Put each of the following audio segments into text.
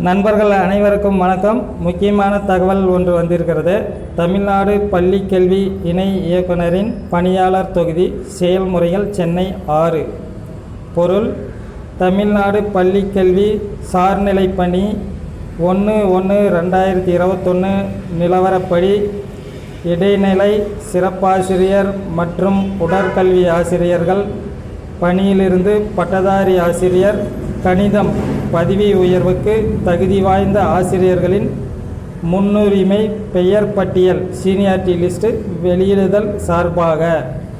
நண்பர்கள் அனைவருக்கும் வணக்கம். முக்கியமான தகவல் ஒன்று வந்திருக்கிறது. தமிழ்நாடு பள்ளி கல்வி இணை இயக்குனரின் பணியாளர் தொகுதி செயல்முறைகள் சென்னை ஆறு. பொருள் தமிழ்நாடு பள்ளி கல்வி சார்நிலை பணி ஒன்று ஒன்று ரெண்டாயிரத்தி இருபத்தொன்று நிலவரப்படி இடைநிலை சிறப்பாசிரியர் மற்றும் உடற்கல்வி ஆசிரியர்கள் பணியிலிருந்து பட்டதாரி ஆசிரியர் கணிதம் பதவி உயர்வுக்கு தகுதி வாய்ந்த ஆசிரியர்களின் முன்னுரிமை பெயர் பட்டியல் சீனியாரிட்டி லிஸ்ட் வெளியிடுதல் சார்பாக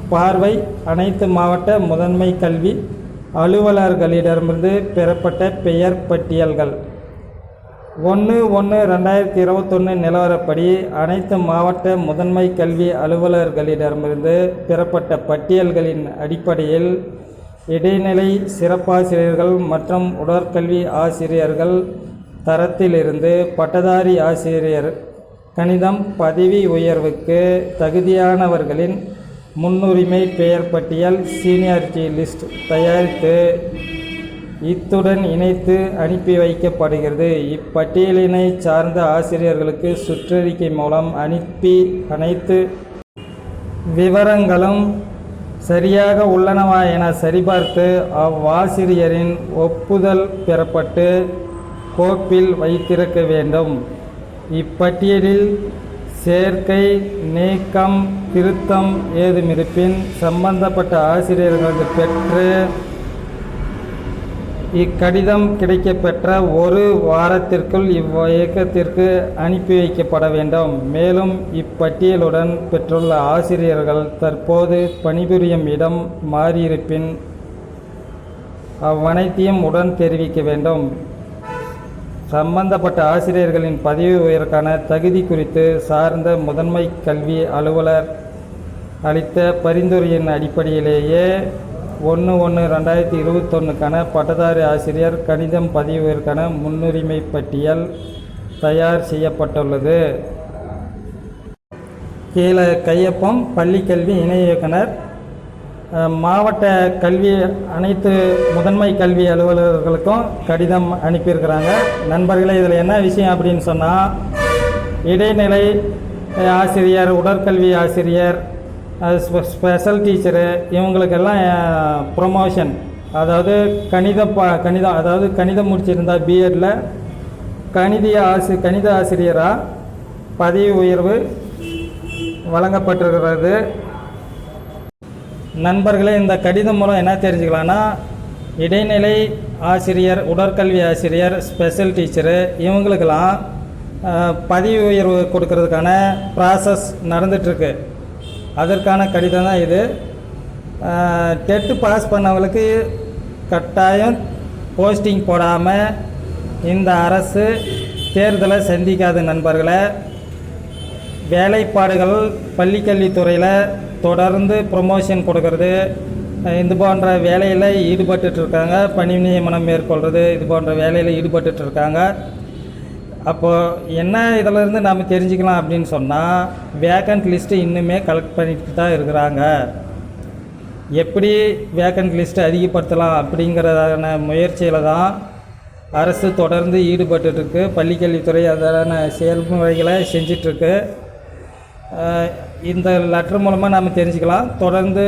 பார்வை அனைத்து மாவட்ட முதன்மை கல்வி அலுவலர்களிடமிருந்து பெறப்பட்ட பெயர் பட்டியல்கள். ஒன்று ஒன்று ரெண்டாயிரத்தி இருபத்தொன்று நிலவரப்படி அனைத்து மாவட்ட முதன்மை கல்வி அலுவலர்களிடமிருந்து பெறப்பட்ட பட்டியல்களின் அடிப்படையில் இடைநிலை சிறப்பாசிரியர்கள் மற்றும் உடற்கல்வி ஆசிரியர்கள் தரத்திலிருந்து பட்டதாரி ஆசிரியர் கணிதம் பதவி உயர்வுக்கு தகுதியானவர்களின் முன்னுரிமை பெயர் பட்டியல் சீனியாரிட்டி லிஸ்ட் தயாரித்து இத்துடன் இணைத்து அனுப்பி வைக்கப்படுகிறது. இப்பட்டியலினை சார்ந்த ஆசிரியர்களுக்கு சுற்றறிக்கை மூலம் அனுப்பி அனைத்து விவரங்களும் சரியாக உள்ளனவா என சரிபார்த்து அவ்வாசிரியரின் ஒப்புதல் பெறப்பட்டு கோப்பில் வைத்திருக்க வேண்டும். இப்பட்டியலில் சேர்க்கை நீக்கம் திருத்தம் ஏதுமிருப்பின் சம்பந்தப்பட்ட ஆசிரியர்களது பெற்று இக்கடிதம் கிடைக்கப்பெற்ற ஒரு வாரத்திற்குள் இவ் இயக்கத்திற்கு அனுப்பி வைக்கப்பட வேண்டும். மேலும் இப்பட்டியலுடன் பெற்றுள்ள ஆசிரியர்கள் தற்போது பணிபுரியும் இடம் மாறியிருப்பின் அவ்வனைத்தையும் உடன் தெரிவிக்க வேண்டும். சம்பந்தப்பட்ட ஆசிரியர்களின் பதவி உயர்வுக்கான தகுதி குறித்து சார்ந்த முதன்மை கல்வி அலுவலர் அளித்த பரிந்துரையின் அடிப்படையிலேயே ஒன்று ஒன்று ரெண்டாயிரத்தி இருபத்தொன்னுக்கான பட்டதாரி ஆசிரியர் கணிதம் பதிவிற்கான முன்னுரிமை பட்டியல் தயார் செய்யப்பட்டுள்ளது. கீழே கையொப்பம் பள்ளிக்கல்வி இணை இயக்குனர் மாவட்ட கல்வி அனைத்து முதன்மை கல்வி அலுவலர்களுக்கும் கடிதம் அனுப்பியிருக்கிறாங்க. நண்பர்களே இதில் என்ன விஷயம் அப்படின்னு சொன்னால் இடைநிலை ஆசிரியர் உடற்கல்வி ஆசிரியர் ஸ்பெஷல் டீச்சரு இவங்களுக்கெல்லாம் ப்ரொமோஷன் அதாவது கணித பா கணிதம் அதாவது கணிதம் முடிச்சிருந்தா பிஎட்டில் கணித ஆசி கணித ஆசிரியராக பதவி உயர்வு வழங்கப்பட்டிருக்கிறது. நண்பர்களே இந்த கடிதம் மூலம் என்ன தெரிஞ்சுக்கலான்னா இடைநிலை ஆசிரியர் உடற்கல்வி ஆசிரியர் ஸ்பெஷல் டீச்சரு இவங்களுக்கெல்லாம் பதவி உயர்வு கொடுக்கறதுக்கான ப்ராசஸ் நடந்துகிட்ருக்கு அதற்கான கடிதம் தான் இது. டெட்டு பாஸ் பண்ணவங்களுக்கு கட்டாயம் போஸ்டிங் போடாமல் இந்த அரசு தேர்தலை சந்திக்காத நண்பர்களை. வேலைப்பாடுகள் பள்ளிக்கல்வித்துறையில் தொடர்ந்து ப்ரொமோஷன் கொடுக்கறது. இது போன்ற வேலையில் ஈடுபட்டுட்டு இருக்காங்க. பணி நியமனம் மேற்கொள்கிறது இது போன்ற வேலையில் ஈடுபட்டுட்டு இருக்காங்க. அப்போது என்ன இதிலிருந்து நாம் தெரிஞ்சுக்கலாம் அப்படின்னு சொன்னால் வேக்கண்ட் லிஸ்ட்டு இன்னுமே கலெக்ட் பண்ணிட்டு தான் இருக்கிறாங்க. எப்படி வேக்கண்ட் லிஸ்ட்டை அதிகப்படுத்தலாம் அப்படிங்கிறதான முயற்சியில் தான் அரசு தொடர்ந்து ஈடுபட்டுருக்கு பள்ளிக்கல்வித்துறை அதற்கான செயல்முறைகளை செஞ்சிட்ருக்கு. இந்த லெட்டர் மூலமாக நம்ம தெரிஞ்சுக்கலாம். தொடர்ந்து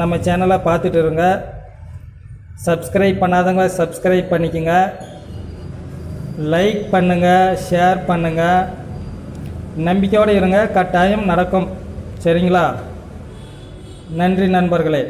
நம்ம சேனலை பார்த்துட்டு இருங்க. சப்ஸ்கிரைப் பண்ணாதவங்க சப்ஸ்கிரைப் பண்ணிக்கோங்க. லைக் பண்ணுங்கள் ஷேர் பண்ணுங்கள் நம்பிக்கையோடு இருங்க கட்டாயம் நடக்கும். சரிங்களா? நன்றி நண்பர்களே.